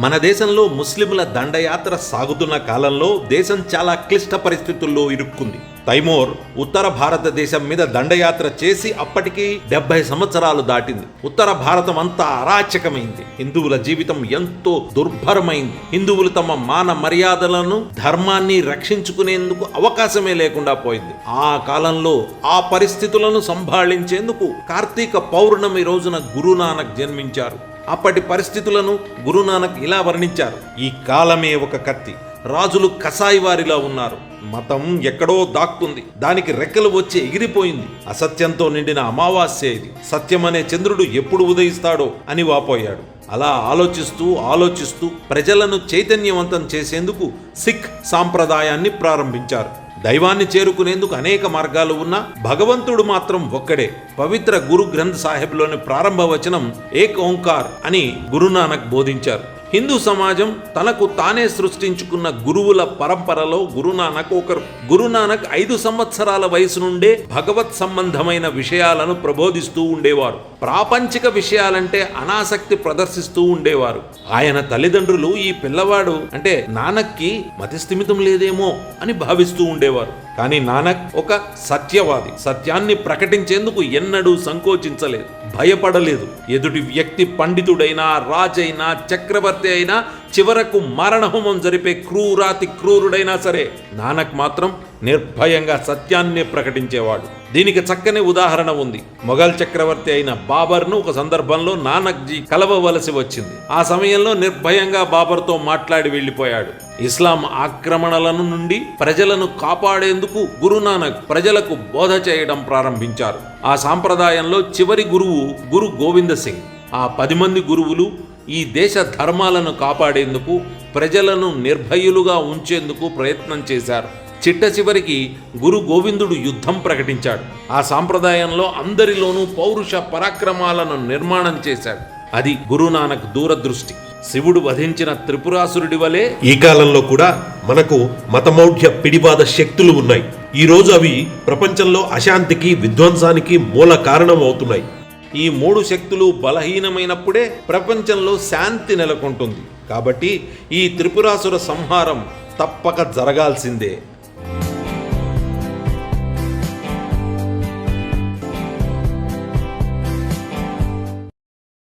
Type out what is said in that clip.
మన దేశంలో ముస్లింల దండయాత్ర సాగుతున్న కాలంలో దేశం చాలా క్లిష్ట పరిస్థితుల్లో ఇరుక్కుంది. తైమూర్ ఉత్తర భారతదేశం మీద దండయాత్ర చేసి అప్పటికి డెబ్బై సంవత్సరాలు దాటింది. ఉత్తర భారతం అంతా అరాచకమైంది. హిందువుల జీవితం ఎంతో దుర్భరమైంది. హిందువులు తమ మాన మర్యాదలను ధర్మాన్ని రక్షించుకునేందుకు అవకాశమే లేకుండా పోయింది. ఆ కాలంలో ఆ పరిస్థితులను సంభాళించేందుకు కార్తీక పౌర్ణమి రోజున గురునానక్ జన్మించారు. అప్పటి పరిస్థితులను గురునానక్ ఇలా వర్ణించారు. ఈ కాలమే ఒక కత్తి. రాజులు కసాయి వారిలా ఉన్నారు. మతం ఎక్కడో దాక్కుంది. దానికి రెక్కలు వచ్చి ఎగిరిపోయింది. అసత్యంతో నిండిన అమావాస్య ఇది. సత్యమనే చంద్రుడు ఎప్పుడు ఉదయిస్తాడో అని వాపోయాడు. అలా ఆలోచిస్తూ ఆలోచిస్తూ ప్రజలను చైతన్యవంతం చేసేందుకు సిక్ సాంప్రదాయాన్ని ప్రారంభించారు. దైవాన్ని చేరుకునేందుకు అనేక మార్గాలు ఉన్నా భగవంతుడు మాత్రం ఒక్కడే. పవిత్ర గురు గ్రంథ్ సాహెబ్లోని ప్రారంభ వచనం ఏక్ ఓంకార్ అని గురునానక్ బోధించారు. హిందూ సమాజం తనకు తానే సృష్టించుకున్న గురువుల పరంపరలో గురునానక్ ఒకరు. గురునానక్ ఐదు సంవత్సరాల వయసు నుండే భగవత్ సంబంధమైన విషయాలను ప్రబోధిస్తూ ఉండేవారు. ప్రాపంచిక విషయాలంటే అనాసక్తి ప్రదర్శిస్తూ ఉండేవారు. ఆయన తల్లిదండ్రులు ఈ పిల్లవాడు అంటే నానక్కి మతిస్థిమితం లేదేమో అని భావిస్తూ ఉండేవారు. కానీ నానక్ ఒక సత్యవాది. సత్యాన్ని ప్రకటించేందుకు ఎన్నడూ సంకోచించలేదు. భయపడలేదు. ఎదుటి వ్యక్తి పండితుడైనా రాజైనా చక్రవర్తి అయినా చివరకు మరణహోమం జరిపే క్రూరాతి క్రూరుడైనా సరే నానక్ మాత్రం నిర్భయంగా సత్యాన్నే ప్రకటించేవాడు. దీనికి చక్కని ఉదాహరణ ఉంది. మొఘల్ చక్రవర్తి అయిన బాబర్ను ఒక సందర్భంలో నానక్జీ కలవవలసి వచ్చింది. ఆ సమయంలో నిర్భయంగా బాబర్తో మాట్లాడి వెళ్ళిపోయాడు. ఇస్లాం ఆక్రమణలను నుండి ప్రజలను కాపాడేందుకు గురునానక్ ప్రజలకు బోధ చేయడం ప్రారంభించారు. ఆ సాంప్రదాయంలో చివరి గురువు గురు గోవింద సింగ్ ఆ పది మంది గురువులు ఈ దేశ ధర్మాలను కాపాడేందుకు ప్రజలను నిర్భయులుగా ఉంచేందుకు ప్రయత్నం చేశారు. చిట్ట చివరికి గురు గోవిందుడు యుద్ధం ప్రకటించాడు. ఆ సాంప్రదాయంలో అందరిలోనూ పౌరుష పరాక్రమాలను నిర్మాణం చేశాడు. అది గురునానక్ దూరదృష్టి. శివుడు వధించిన త్రిపురాసురుడి వలె ఈ కాలంలో కూడా మనకు మతమౌఢ్య పిడిబాద శక్తులు ఉన్నాయి. ఈ రోజు అవి ప్రపంచంలో అశాంతికి విధ్వంసానికి మూల కారణం అవుతున్నాయి. ఈ మూడు శక్తులు బలహీనమైనప్పుడే ప్రపంచంలో శాంతి నెలకొంటుంది. కాబట్టి ఈ త్రిపురాసుర సంహారం తప్పక జరగాల్సిందే.